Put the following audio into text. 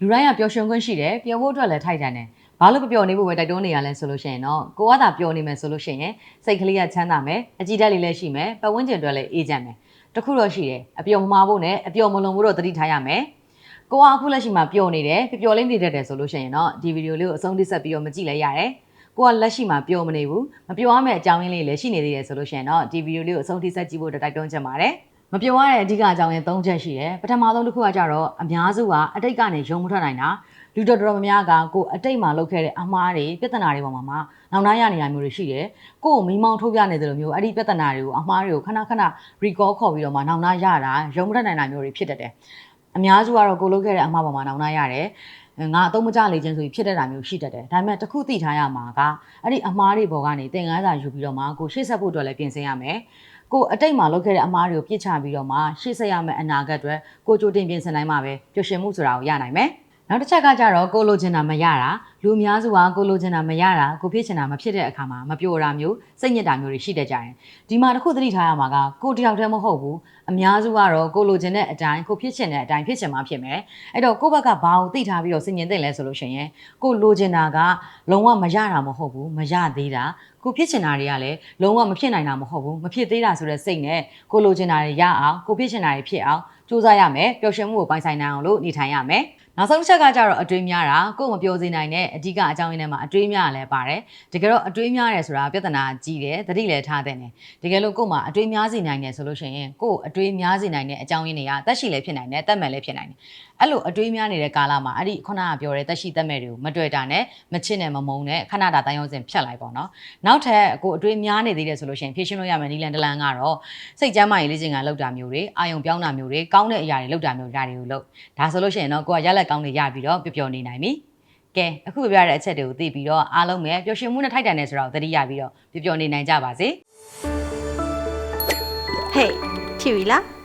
လူတိုင်းကပျော်ရွှင်ခွင့်ရှိတယ်ပျော်ဖို့အတွက်လည်းထိုက်တန်တယ်ဘာလို့မပျော်နေဖို့ပဲတိုက်တွန်းနေရလဲဆိုလို့ရှိရင်တော့ကိုကသာပျော်နေမယ်ဆိုလို့ရှိရင်စိတ်ကလေးကချမ်းသာမယ်အကြည်ဓာတ်လေးလည်းရှိမယ်ပတ်ဝန်းကျင်အတွက်လည်းအေးချမ်းမယ်တခုတော့ရှိတယ်အပျော်မမာဖို့နဲ့အပျော်မလွန်ဖို့တော့သတိထားရမယ်ကိုကအခုလက်ရှိမှာပျော်နေတယ်ပျော်လေးနေတတ်တယ်ဆိုလို့ရှိရင်တော့ဒီဗီဒီယိုလေးကိုအဆုံးထိဆက်ပြီးတော့မကြည့်လဲရတယ်ကိုကလက်ရှိမှာပျော်မနေဘူးမပျော်ရမယ့်အကြောင်းရင်းလေးလည်းရှိနေသေးတယ်ဆိုလို့ရှိရင်တော့ဒီဗီဒီယိုလေးကိုအဆုံးထိဆက်ကြည့်ဖို့တိုက်တွန်းချင်ပါတယ် မပျော်ရတဲ့အဓိကအကြောင်းရင်း၃ချက်ရှိတယ်ပထမဆုံးတစ်ခုကကြတော့အများစုကအတိတ်ကနေရုံမထွက်နိုင်တာလူတော်တော်များများကကိုအတိတ်မှာလုပ်ခဲ့တဲ့အမှားတွေပြဿနာတွေပေါ်မှာမှနောက်နှားရနေတာမျိုးတွေရှိတယ်ကိုကိုမိမောင်းထုတ်ပြနေတယ်လို့မျိုးအဲ့ဒီပြဿနာတွေကိုအမှားတွေကိုခဏခဏ recall ခေါ်ပြီးတော့မှနောက်နှားရတာရုံမထွက်နိုင်တာမျိုးတွေဖြစ်တတ်တယ်အများစုကတော့ကိုလုပ်ခဲ့တဲ့အမှားပေါ်မှာနောက်နှားရတယ်ငါအသုံးမကျလေခြင်းဆိုပြီးဖြစ်တတ်တာမျိုးရှိတတ်တယ်ဒါပေမဲ့တစ်ခုသိထားရမှာကအဲ့ဒီအမှားတွေပေါ်ကနေသင်ခန်းစာယူပြီးတော့မှကိုရှေ့ဆက်ဖို့အတွက်လည်းပြင်ဆင်ရမယ် ကိုအတိတ်မှာလုပ်ခဲ့တဲ့အမှားတွေကိုပြစ်ချပြီးတော့မှရှေ့ဆက်ရမယ့်အနာဂတ်အတွက်ကိုကြိုတင်ပြင်ဆင်နိုင်မှာပဲပျော်ရွှင်မှုဆိုတာကိုရနိုင်မယ်နောက်တစ်ချက်ကကြတော့ကိုလိုချင်တာမရတာလူအများစုကကိုလိုချင်တာမရတာကိုဖြစ်ချင်တာမဖြစ်တဲ့အခါမှာမပျော်တာမျိုးစိတ်ညစ်တာမျိုးတွေရှိတတ်ကြတယ်ဒီမှာတစ်ခုသတိထားရမှာကကိုတယောက်တည်းမဟုတ်ဘူးအများစုကတော့ကိုလိုချင်တဲ့အတိုင်းကိုဖြစ်ချင်တဲ့အတိုင်းဖြစ်ချင်မှဖြစ်မယ်အဲ့တော့ကိုယ့်ဘက်ကဘာကိုသိထားပြီးတော့စဉ်းကျင်သိလဲဆိုလို့ရှိရင်ကိုလိုချင်တာကလုံးဝမရတာမဟုတ်ဘူးမရသေးတာကိုဖြစ်ချင်တာတွေကလည်းလုံးဝမဖြစ်နိုင်တာမဟုတ်ဘူးမဖြစ်သေးတာဆိုတဲ့စိတ်နဲ့ကိုလိုချင်တာတွေရအောင်ကိုဖြစ်ချင်တာတွေဖြစ်အောင်စူးစမ်းရမယ်ပျော်ရွှင်မှုကိုပိုင်ဆိုင်နိုင်အောင်လို့နေထိုင်ရမယ်နောက်ဆုံးတစ်ချက်ကကြတော့အတွေးများတာကိုယ်မပြောစေနိုင်တဲ့အဓိကအကြောင်းရင်းထဲမှာအတွေးများလည်းပါတယ်တကယ်တော့အတွေးများတယ်ဆိုတာပြဿနာကြီးတယ်သတိလည်းထားတဲ့နေတကယ်လို့ကိုယ်မှာအတွေးများစေနိုင်တယ်ဆိုလို့ရှိရင်ကိုယ်အတွေးများစေနိုင်တဲ့အကြောင်းရင်းတွေကတက်ရှိလည်းဖြစ်နိုင်တယ်တက်မဲ့လည်းဖြစ်နိုင်တယ်အဲ့လိုအတွေးများနေတဲ့ကာလမှာအဲ့ဒီခုနကပြောတဲ့တက်ရှိတက်မဲ့တွေကိုမတွေ့တာနဲ့မချစ်နဲ့မမုန်းနဲ့ခဏတာတိုင်းရုံးစင်ဖြတ်လိုက်ပေါ့နော်နောက်ထပ်ကိုအတွေးများနေသေးတယ်ဆိုလို့ရှိရင်ဖြည့်ရှင်းလို့ရမယ်နီလန်တလန်ကတော့စိတ်ကျမ်းမာရေးလေ့ကျင့်ခန်းလုပ်တာမျိုးတွေအာယုံပြောင်းတာမျိုးတွေကောင်းတဲ့အရာတွေလုပ်တာမျိုးဒါတွေကိုလုပ်ဒါဆိုလို့ရှိရင်တော့ကိုကရက်လက်ကောင်းတွေရပြီးတော့ပျော်ပျော်နေနိုင်ပြီ ကဲအခုပြပြတဲ့အချက်တွေကိုသိပြီးတော့အားလုံးပဲပျော်ရွှင်မှုနဲ့ထိုက်တန်တယ်ဆိုတော့သတိရပြီးတော့ပျော်ပျော်နေနိုင်ကြပါစေဟေးထီဝီလား